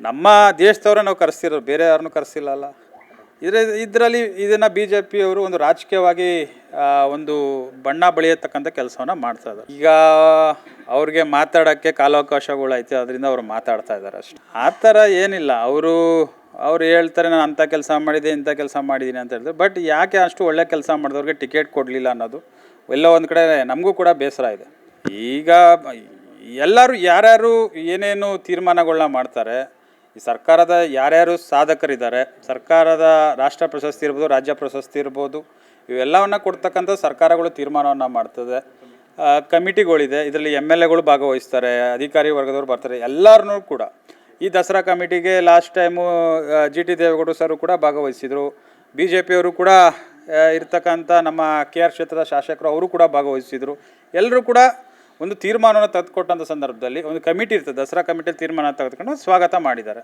ನಮ್ಮ ದೇಶದವ್ರೆ ನಾವು ಕರೆಸ್ತಿರೋ ಬೇರೆ ಯಾರನ್ನೂ ಕರೆಸಿಲ್ಲಲ್ಲ ಇದ್ರ ಇದರಲ್ಲಿ ಇದನ್ನು ಬಿ ಜೆ ಪಿಯವರು ಒಂದು ರಾಜಕೀಯವಾಗಿ ಒಂದು ಬಣ್ಣ ಬಳಿಯತಕ್ಕಂಥ ಕೆಲಸವನ್ನು ಮಾಡ್ತಾ ಇದ್ದಾರೆ. ಈಗ ಅವ್ರಿಗೆ ಮಾತಾಡೋಕ್ಕೆ ಕಾಲಾವಕಾಶಗಳು ಐತೆ ಅದರಿಂದ ಅವ್ರು ಮಾತಾಡ್ತಾ ಇದ್ದಾರೆ ಅಷ್ಟೇ. ಆ ಥರ ಏನಿಲ್ಲ. ಅವರು, ಅವ್ರು ಹೇಳ್ತಾರೆ, ನಾನು ಅಂಥ ಕೆಲಸ ಮಾಡಿದೆ, ಇಂಥ ಕೆಲಸ ಮಾಡಿದ್ದೀನಿ ಅಂತ ಹೇಳಿದ್ರು, ಬಟ್ ಯಾಕೆ ಅಷ್ಟು ಒಳ್ಳೆ ಕೆಲಸ ಮಾಡಿದವ್ರಿಗೆ ಟಿಕೆಟ್ ಕೊಡಲಿಲ್ಲ ಅನ್ನೋದು, ಎಲ್ಲೋ ಒಂದು ಕಡೆ ನಮಗೂ ಕೂಡ ಬೇಸರ ಇದೆ. ಈಗ, ಎಲ್ಲರೂ ಯಾರ್ಯಾರು ಏನೇನು ತೀರ್ಮಾನಗಳನ್ನ ಮಾಡ್ತಾರೆ ಈ ಸರ್ಕಾರದ ಯಾರ್ಯಾರು ಸಾಧಕರಿದ್ದಾರೆ, ಸರ್ಕಾರದ ರಾಷ್ಟ್ರ ಪ್ರಶಸ್ತಿ ಇರ್ಬೋದು, ರಾಜ್ಯ ಪ್ರಶಸ್ತಿ ಇರ್ಬೋದು, ಇವೆಲ್ಲವನ್ನು ಕೊಡ್ತಕ್ಕಂಥ ಸರ್ಕಾರಗಳು ತೀರ್ಮಾನವನ್ನು ಮಾಡ್ತದೆ. ಕಮಿಟಿಗಳಿದೆ, ಇದರಲ್ಲಿ ಎಂ ಎಲ್ ಎಗಳು ಭಾಗವಹಿಸ್ತಾರೆ, ಅಧಿಕಾರಿ ವರ್ಗದವರು ಬರ್ತಾರೆ ಎಲ್ಲರೂ ಕೂಡ. ಈ ದಸರಾ ಕಮಿಟಿಗೆ ಲಾಸ್ಟ್ ಟೈಮು ಜಿ ಟಿ ದೇವೇಗೌಡರು ಸರ್ ಕೂಡ ಭಾಗವಹಿಸಿದರು. ಬಿ ಜೆ ಪಿಯವರು ಕೂಡ ಇರ್ತಕ್ಕಂಥ ನಮ್ಮ ಕೆ ಆರ್ ಕ್ಷೇತ್ರದ ಶಾಸಕರು, ಅವರು ಕೂಡ ಭಾಗವಹಿಸಿದರು. ಎಲ್ಲರೂ ಕೂಡ ಒಂದು ತೀರ್ಮಾನವನ್ನು ತೆಗೆದುಕೊಟ್ಟಂಥ ಸಂದರ್ಭದಲ್ಲಿ ಒಂದು ಕಮಿಟಿ ಇರ್ತದೆ ದಸರಾ ಕಮಿಟಿಯಲ್ಲಿ ತೀರ್ಮಾನ ತೆಗೆದುಕೊಂಡು ಸ್ವಾಗತ ಮಾಡಿದ್ದಾರೆ.